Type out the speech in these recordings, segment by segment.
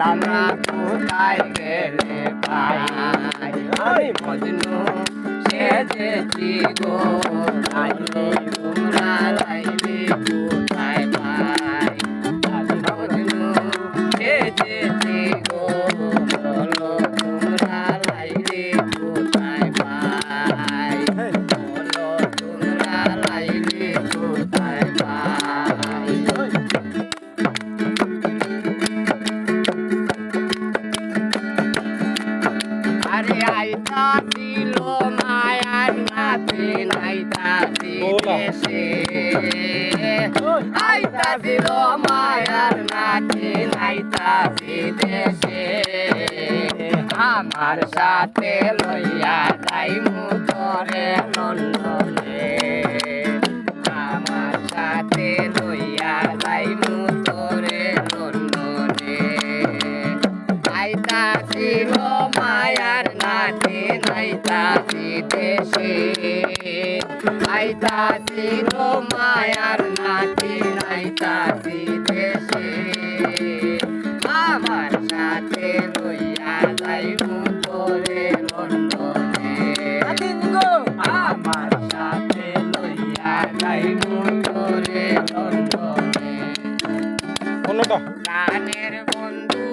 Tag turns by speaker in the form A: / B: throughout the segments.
A: বহুলামরা কোথায় গেলে পাই আমি মজনু সেজেছি গো লাইলি তোমরা লাইলি মায়ার নাতি নাইতা দেশে আইতা ছিল মায়ার নাতি, নাইতা দেশে আমার সাথে লইয়া যাই মুতরে লন্ডনে আমার সাথে লইয়া যাই মুতরে লন্ডনে আইতাছিল মায়ার নাতি নাইতাছি দেশে আইতাছিল মায়ার নাতি নাইতাছি দেশে। আমার সাথে লইয়া যাইব তোরে লন্ডনে আমার সাথে লইয়া যাইব তোরে লন্ডনে
B: অন্যটা
A: প্রাণের বন্ধু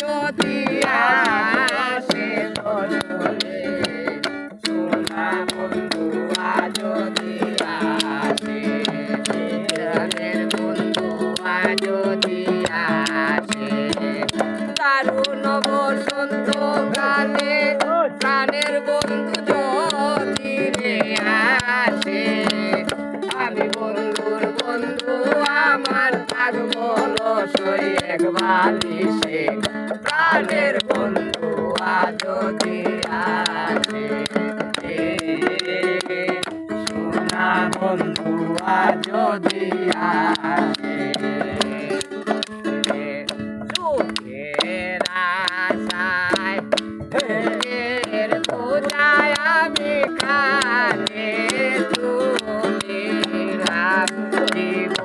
A: যদি আসে বন্ধু যদি রে আসে। আমি বন্ধু আমার থাকব লসই এক বালিশে। প্রাণের বন্ধু যদি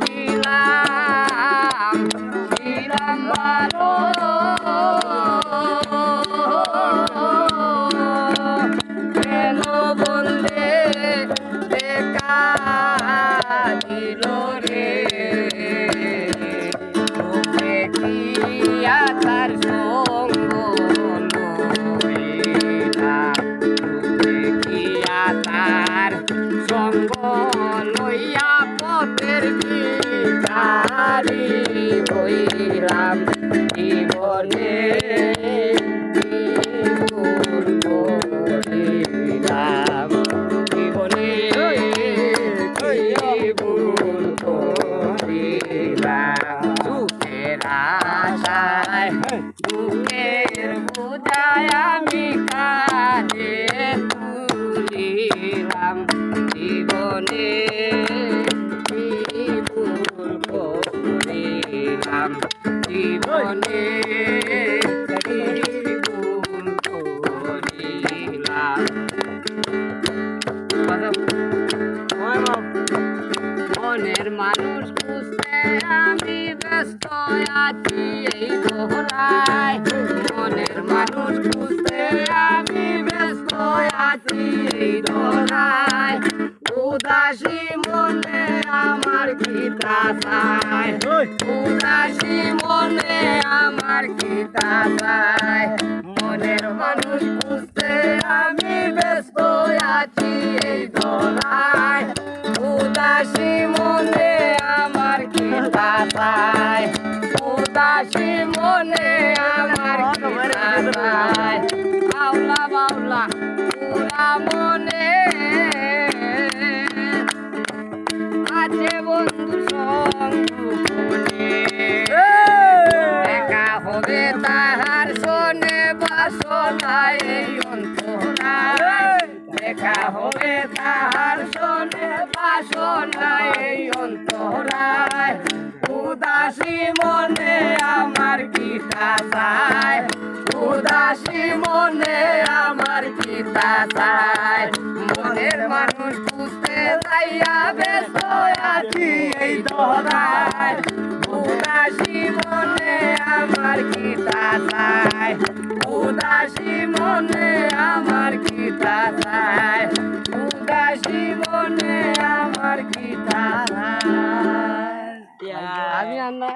A: ছিলাম ছিলাম কেন বললে দেখা দিল জীবনে সুখের আশায় আমি কাজে তুলিলাম। জীবনে করিলাম করিলাম মনের মানুষ খুঁজতে আমি ব্যস্ত আছি এই দোহরায় মনের মানুষ খুঁজতে আমি ব্যস্ত আছি এই দোহরায় উদাসী মনে আমার কি চায় উদাসী মনে আমার চায় মনের মানুষ আমি ব্যস্ত আছি এই উদাসী মনে আমার কি চায় উদাসী মনে আমার কি তারায় বাউলা বাউলা পুরা মনে আছে বন্ধু দেখা হবে তাহার শোনে বাসনায় এই অন্তরায়। দেখা হবে তাহার শোনে বাসনায় অন্তরায়। উদাসী মনে আমার কি চায়। উদাসী মনে আমার কি চায়। মনের মানুষ যাইয়া ব্যস্ত আছি এই দোহরায়। উদাসী মনে আমার কি চায় উদাসী মনে আমার কি চায় উদাসী মনে আমার কি চায় আমি আর না